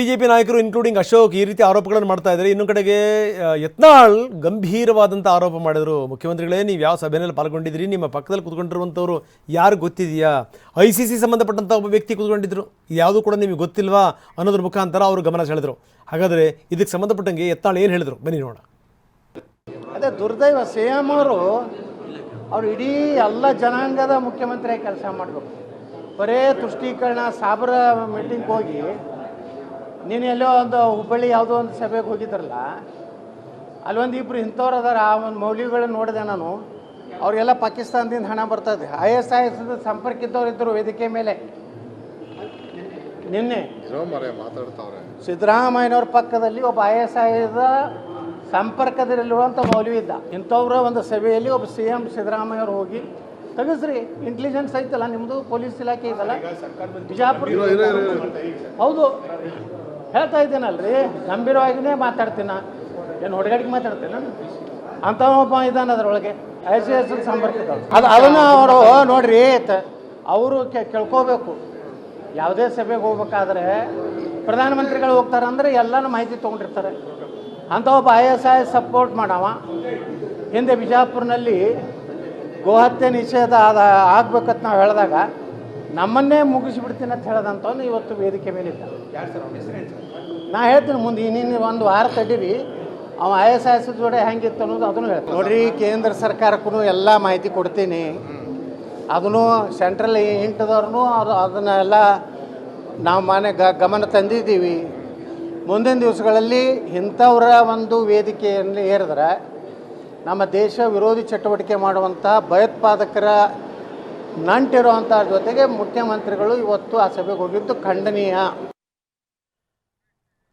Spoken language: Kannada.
ಬಿಜೆಪಿ ನಾಯಕರು ಇನ್ಕ್ಲೂಡಿಂಗ್ ಅಶೋಕ್, ಈ ರೀತಿ ಆರೋಪಗಳನ್ನು ಮಾಡ್ತಾ ಇದ್ದಾರೆ. ಇನ್ನೊಂದು ಕಡೆಗೆ ಯತ್ನಾಳ್ ಗಂಭೀರವಾದಂಥ ಆರೋಪ ಮಾಡಿದರು. ಮುಖ್ಯಮಂತ್ರಿಗಳೇ, ನೀವು ಯಾವ ಸಭೆಯಲ್ಲಿ ಪಾಲ್ಗೊಂಡಿದ್ದೀರಿ? ನಿಮ್ಮ ಪಕ್ಕದಲ್ಲಿ ಕೂತ್ಕೊಂಡಿರುವಂಥವ್ರು ಯಾರು ಗೊತ್ತಿದೆಯಾ ಐ ಸಿ ಸಿ ಸಂಬಂಧಪಟ್ಟಂಥ ಒಬ್ಬ ವ್ಯಕ್ತಿ ಕೂತ್ಕೊಂಡಿದ್ರು. ಯಾವುದು ಕೂಡ ನಿಮಗೆ ಗೊತ್ತಿಲ್ವಾ ಅನ್ನೋದ್ರ ಮುಖಾಂತರ ಅವರು ಗಮನ ಸೆಳೆದರು. ಹಾಗಾದರೆ ಇದಕ್ಕೆ ಸಂಬಂಧಪಟ್ಟಂಗೆ ಯತ್ನಾಳ್ ಏನು ಹೇಳಿದರು? ಬನ್ನಿ ನೋಡೋಣ. ಅದೇ ದುರ್ದೈವ ಸಿ ಅವರು ಅವರು ಅವ್ರು ಇಡೀ ಎಲ್ಲ ಜನಾಂಗದ ಮುಖ್ಯಮಂತ್ರಿಯಾಗಿ ಕೆಲಸ ಮಾಡಬೇಕು. ಬರೇ ತುಷ್ಟೀಕರಣ, ಸಾಬರ ಮೀಟಿಂಗ್ ಹೋಗಿ ನೀನು ಎಲ್ಲೋ ಒಂದು ಹುಬ್ಬಳ್ಳಿ ಯಾವುದೋ ಒಂದು ಸಭೆಗೆ ಹೋಗಿದ್ರಲ್ಲ ಅಲ್ಲೊಂದು ಇಬ್ಬರು ಇಂಥವ್ರು ಅದಾರ ಆ ಒಂದು ಮೌಲ್ಯಗಳನ್ನ ನೋಡಿದೆ ನಾನು. ಅವರಿಗೆಲ್ಲ ಪಾಕಿಸ್ತಾನದಿಂದ ಹಣ ಬರ್ತದೆ ಐ ಎಸ್ ಐ ಎಸ್ ಸಂಪರ್ಕ ಇದ್ದವ್ರು ಇದ್ದರು ವೇದಿಕೆ ಮೇಲೆ. ನಿನ್ನೆ ಮಾತಾಡ್ತಾವ್ರೆ. ಸಿದ್ದರಾಮಯ್ಯನವ್ರ ಪಕ್ಕದಲ್ಲಿ ಒಬ್ಬ ಐ ಎಸ್ ಐದ ಸಂಪರ್ಕದಲ್ಲಿರುವಂಥ ಮೌಲ್ಯ ಇದ್ದ ಇಂಥವ್ರ ಒಂದು ಸಭೆಯಲ್ಲಿ ಒಬ್ಬ ಸಿ ಎಂ ಸಿದ್ದರಾಮಯ್ಯವ್ರು ಹೋಗಿ ತೆಗೆಸ್ರಿ ಇಂಟೆಲಿಜೆನ್ಸ್ ಐತಲ್ಲ ನಿಮ್ಮದು ಪೊಲೀಸ್ ಇಲಾಖೆ ಇದಲ್ಲ? ಬಿಜಾಪುರ ಹೌದು. ಹೇಳ್ತಾ ಇದ್ದೀನಲ್ರಿ? ಗಂಭೀರವಾಗಿನೇ ಮಾತಾಡ್ತೀನಿ. ಏನು ಹೊಡೆಗಾಡಿಗೆ ಮಾತಾಡ್ತೀನಿ? ನಾನು ಅಂತ ಒಬ್ಬ ಇದ್ದಾನೆ ಅದರೊಳಗೆ. ಐ ಸಿ ಎಸ್ ಸಂಪರ್ಕಿತ ಅದು ಅದನ್ನು ಅವರು ನೋಡ್ರಿ ಅವರು ಕೇಳ್ಕೋಬೇಕು. ಯಾವುದೇ ಸಭೆಗೆ ಹೋಗ್ಬೇಕಾದ್ರೆ ಪ್ರಧಾನಮಂತ್ರಿಗಳು ಹೋಗ್ತಾರೆ ಅಂದರೆ ಎಲ್ಲನೂ ಮಾಹಿತಿ ತೊಗೊಂಡಿರ್ತಾರೆ. ಅಂತ ಒಬ್ಬ ಐ ಎಸ್ ಐ ಸಪೋರ್ಟ್ ಮಾಡವ. ಹಿಂದೆ ಬಿಜಾಪುರ್ನಲ್ಲಿ ಗೋಹತ್ಯೆ ನಿಷೇಧ ಆದ ಆಗ್ಬೇಕಂತ ನಾವು ಹೇಳಿದಾಗ ನಮ್ಮನ್ನೇ ಮುಗಿಸಿಬಿಡ್ತೀನಿ ಅಂತ ಹೇಳದಂಥವ್ನು ಇವತ್ತು ವೇದಿಕೆ ಮೇಲಿದ್ದ ನಾ ಹೇಳ್ತೀನಿ ಮುಂದೆ ಇನ್ನಿನ್ನು ಒಂದು ವಾರ ತಡೀರಿ ಅವ ಐ ಎಸ್ ಐ ಎಸ್ ಜೋಡೆ ಹೆಂಗಿತ್ತು ಅನ್ನೋದು ಅದನ್ನು ಹೇಳ್ತೀನಿ. ನೋಡಿ ಕೇಂದ್ರ ಸರ್ಕಾರಕ್ಕೂ ಎಲ್ಲ ಮಾಹಿತಿ ಕೊಡ್ತೀನಿ. ಅದನ್ನು ಸೆಂಟ್ರಲ್ ಇಂಟದವ್ರೂ ಅದು ಅದನ್ನೆಲ್ಲ ನಾವು ಮನೆ ಗ ಗಮನ ತಂದಿದ್ದೀವಿ. ಮುಂದಿನ ದಿವಸಗಳಲ್ಲಿ ಇಂಥವ್ರ ಒಂದು ವೇದಿಕೆಯಲ್ಲಿ ಏರಿದ್ರೆ ನಮ್ಮ ದೇಶ ವಿರೋಧಿ ಚಟುವಟಿಕೆ ಮಾಡುವಂತಹ ಭಯೋತ್ಪಾದಕರ ನಂಟಿರುವಂಥ ಜೊತೆಗೆ ಮುಖ್ಯಮಂತ್ರಿಗಳು ಇವತ್ತು ಆ ಸಭೆಗೆ ಹೋಗಿದ್ದು ಖಂಡನೀಯ.